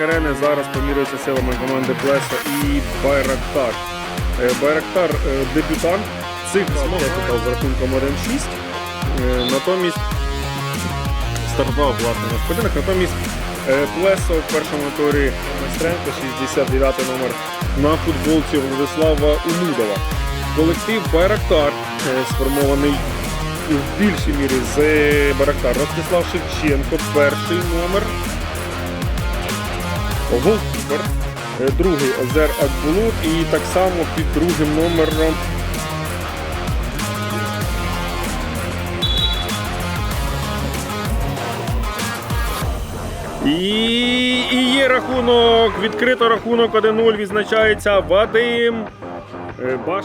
Арени зараз помірюється силами команди Плеса і Байрактар. Е, Байрактар е, дебютант цих змагань з рахунком 1-6. Е, Натомість стартував власне наш поєдинок. Натомість Плесо в першому турі Майстренко, 69 номер на футболці Владислава Умудова. Колектив Байрактар сформований в більшій мірі з Байрактар. Ростислав Шевченко, перший номер. Голкіпер. Другий Озер Акбулут і так само під другим номером І, і є рахунок. Відкрито рахунок 1-0 відзначається Вадим е, Баш.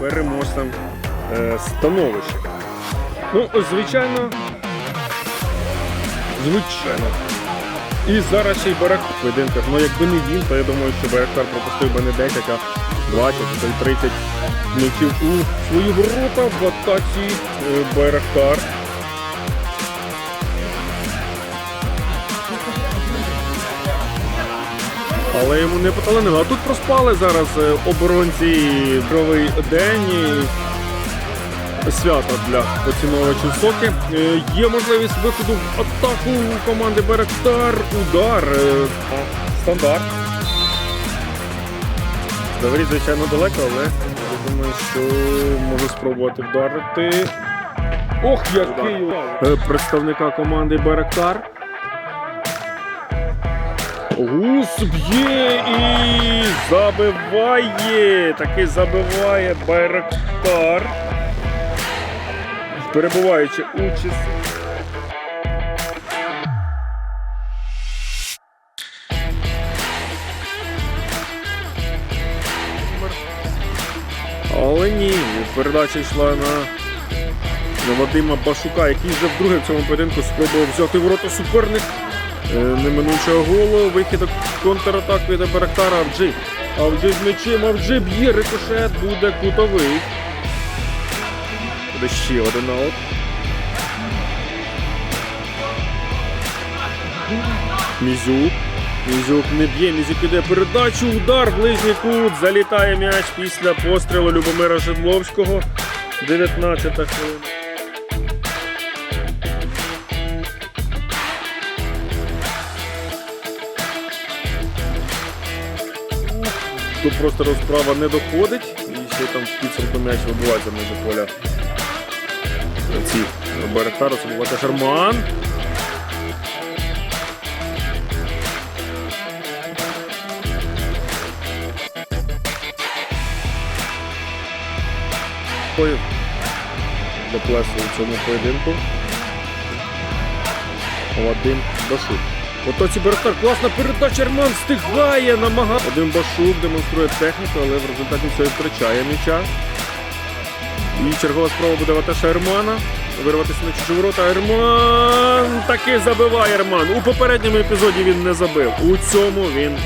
Переможцем е, становища. Ну, звичайно. Звичайно. І зараз ще й Барак в поєдинках. Ну якби не він, то я думаю, що Барактар пропустив би не 10, а 20 чи 30 м'ячів у свої ворота в атаці е, Байрактар. Але йому не поталанило. А тут проспали зараз е, оборонці дровий день. Свято для поціновувачів соки. Е, Є можливість виходу в атаку у команди Беректар. Удар. е, Стандарт. Заворіть, звичайно, далеко, але я думаю, що можу спробувати вдарити. Ох, який удар. Е, представника команди Беректар. Гус б'є і забиває. Таки забиває Байрактар. Перебуваючи участь. Але ні, передача йшла на, Вадима Башука, який вже вдруге в цьому поєдинку спробував взяти ворота суперник. Е, Неминучого голу, вихід контратаку від Барактара Авджи. Авджи з м'ячем, Авджи б'є, рикошет, буде кутовий. Буде ще один аут. Мізюк. Мізюк не б'є, Мізюк іде передачу, удар, ближній кут, залітає м'яч після пострілу Любомира Жидловського. 19 та хвилина. Тут просто розправа не доходить, і ще там в підсумку м'яч вибувається межі поля. Ці Беректару, це Шарман. Для плесу у цьому поєдинку. Вадим Башук. Ото ці Беректар, класна передача, Арман встигає, намагає. Вадим Башук демонструє техніку, але в результаті все втрачає м'яча. І чергова спроба буде Ваташа Ермана. Вирватися на чужі ворота. Ерман таки забиває Ерман. У попередньому епізоді він не забив. У цьому він.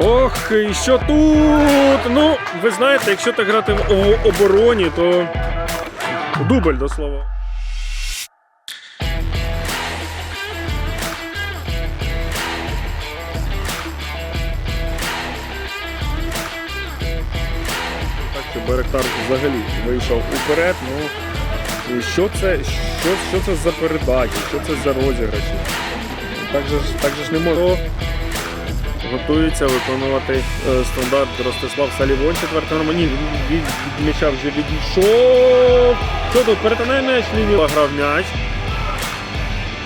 Ох, і що тут? Ну, ви знаєте, якщо так грати в обороні, то дубль до слова. Так що Беректар взагалі вийшов уперед. Ну, і що це, що, що це за передачі, що це за розіграші? Так же, ж- так же ж не може. Готується виконувати е, стандарт Ростислав Салівон, четвертий від, від м'яча вже відійшов. Що тут? Перетинає м'яч, лінію грав м'яч.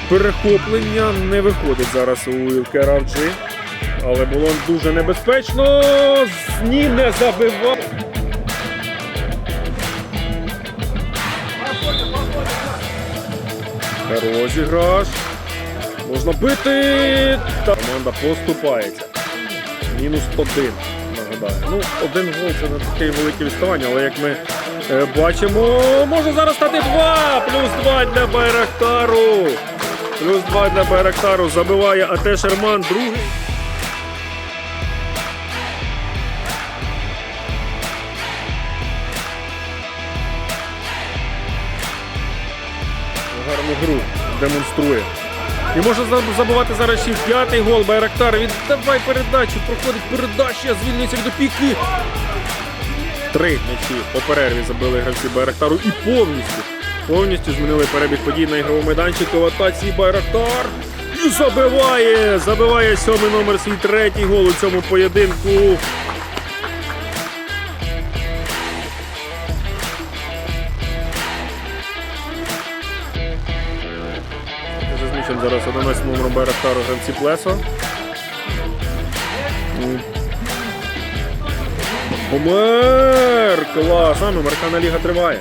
Перехоплення не виходить зараз у Керавджі. Але було дуже небезпечно. Ні, не забивав. Розіграш. Можна бити. Команда поступається. Мінус один. Нагадаю. Ну, один гол це не таке велике відставання, але як ми е, бачимо, може зараз стати два! Плюс два для Байрактару. Плюс два для Байрактару. Забиває АТ Шерман, другий. гарну гру демонструє. І може за- забувати зараз ще п'ятий гол Байрактар. Віддавай передачу, проходить передача, звільнюється від опіки. Три м'ячі по перерві забили гравці Байрактару і повністю, повністю змінили перебіг подій на ігровому майданчику в атаці Байрактар. І забиває! Забиває сьомий номер свій третій гол у цьому поєдинку. Зараз 11 номером Байрактару гравці Плесо. Омер! Клас! Саме Американа ліга триває.